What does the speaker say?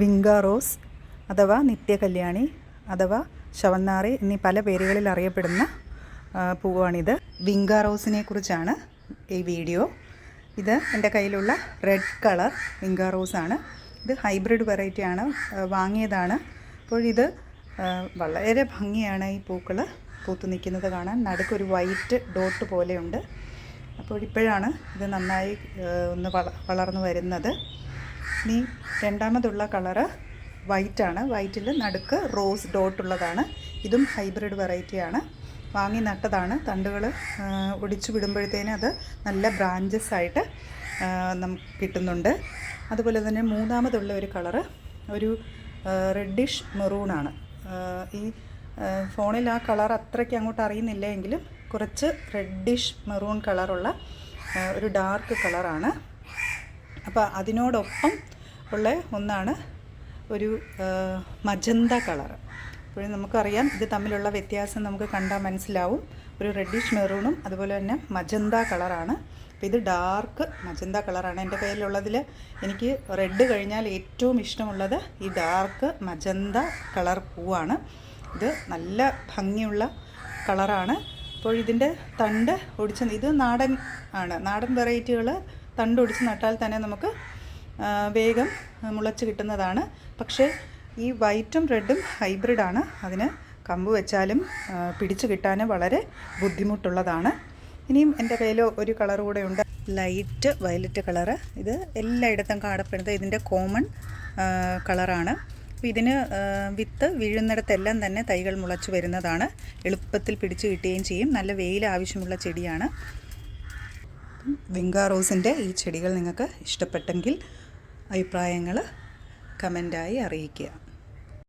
Vinca rose അഥവാ നിത്യകല്യാണി അഥവാ ശവന്നാറി എന്നീ പല പേരുകളിൽ അറിയപ്പെടുന്ന പൂവാണിത്. വിങ്കാറോസിനെ കുറിച്ചാണ് ഈ വീഡിയോ. ഇത് എന്റെ കയ്യിലുള്ള റെഡ് കളർ വിങ്കാറോസാണ് ഇത് ഹൈബ്രിഡ് വെറൈറ്റിയാണ് വാങ്ങിയതാണ്. അപ്പോൾ ഇത് വളരെ ഭംഗിയാണ് ഈ പൂക്കൾ പൂത്തു നിൽക്കുന്നത് കാണാൻ. നടുക്കൊരു വൈറ്റ് ഡോട്ട് പോലെയുണ്ട്. അപ്പോൾ ഇപ്പോഴാണ് ഇത് നന്നായി ഒന്ന് വള വളർന്നു വരുന്നത്. ഇനി രണ്ടാമതുള്ള കളറ് വൈറ്റാണ്. വൈറ്റിൽ നടുക്ക് റോസ് ഡോട്ട് ഉള്ളതാണ്. ഇതും ഹൈബ്രിഡ് വെറൈറ്റിയാണ് വാങ്ങി നട്ടതാണ്. തണ്ടുകൾ ഒടിച്ചു വിടുമ്പോഴത്തേന് അത് നല്ല ബ്രാഞ്ചസ് ആയിട്ട് നമുക്ക് കിട്ടുന്നുണ്ട്. അതുപോലെ തന്നെ മൂന്നാമതുള്ള ഒരു കളറ് ഒരു റെഡിഷ് മെറൂണാണ് ഈ ഫോണിൽ ആ കളർ അത്രയ്ക്ക് അങ്ങോട്ട് അറിയുന്നില്ല എങ്കിലും കുറച്ച് റെഡിഷ് മെറൂൺ കളറുള്ള ഒരു ഡാർക്ക് കളറാണ്. അപ്പോൾ അതിനോടൊപ്പം ഉള്ള ഒന്നാണ് ഒരു മജന്ത കളർ. അപ്പോഴും നമുക്കറിയാം ഇത് തമ്മിലുള്ള വ്യത്യാസം നമുക്ക് കണ്ടാൽ മനസ്സിലാവും. ഒരു റെഡിഷ് മെറൂണും അതുപോലെ തന്നെ മജന്ത കളറാണ് അപ്പോൾ ഇത് ഡാർക്ക് മജന്ത കളറാണ് എന്റെ കയ്യിലുള്ളതിൽ എനിക്ക് റെഡ് കഴിഞ്ഞാൽ ഏറ്റവും ഇഷ്ടമുള്ളത് ഈ ഡാർക്ക് മജന്ത കളർ പൂവാണ്. ഇത് നല്ല ഭംഗിയുള്ള കളറാണ് അപ്പോൾ ഇതിന്റെ തണ്ട് ഒടിച്ച് ഇത് നാടൻ ആണ്. നാടൻ വെറൈറ്റികൾ തണ്ട് ഒടിച്ച് നട്ടാൽ തന്നെ നമുക്ക് വേഗം മുളച്ച് കിട്ടുന്നതാണ്. പക്ഷേ ഈ വൈറ്റും റെഡും ഹൈബ്രിഡാണ്. അതിന് കമ്പ് വെച്ചാലും പിടിച്ചു കിട്ടാൻ വളരെ ബുദ്ധിമുട്ടുള്ളതാണ്. ഇനിയും എന്റെ കയ്യിൽ ഒരു കളർ കൂടെ ഉണ്ട്. Light violet colour. ഇത് എല്ലായിടത്തും കാണപ്പെടുന്നത് ഇതിന്റെ കോമൺ കളറാണ്. അപ്പോൾ ഇതിന് വിത്ത് വീഴുന്നിടത്തെല്ലാം തന്നെ തൈകൾ മുളച്ചു വരുന്നതാണ്. എളുപ്പത്തിൽ പിടിച്ചു കിട്ടുകയും ചെയ്യും. നല്ല വെയിൽ ആവശ്യമുള്ള ചെടിയാണ്. വിങ്ക റോസിന്റെ ഈ ചെടികൾ നിങ്ങൾക്ക് ഇഷ്ടപ്പെട്ടെങ്കിൽ അഭിപ്രായങ്ങൾ കമന്റായി അറിയിക്കുക.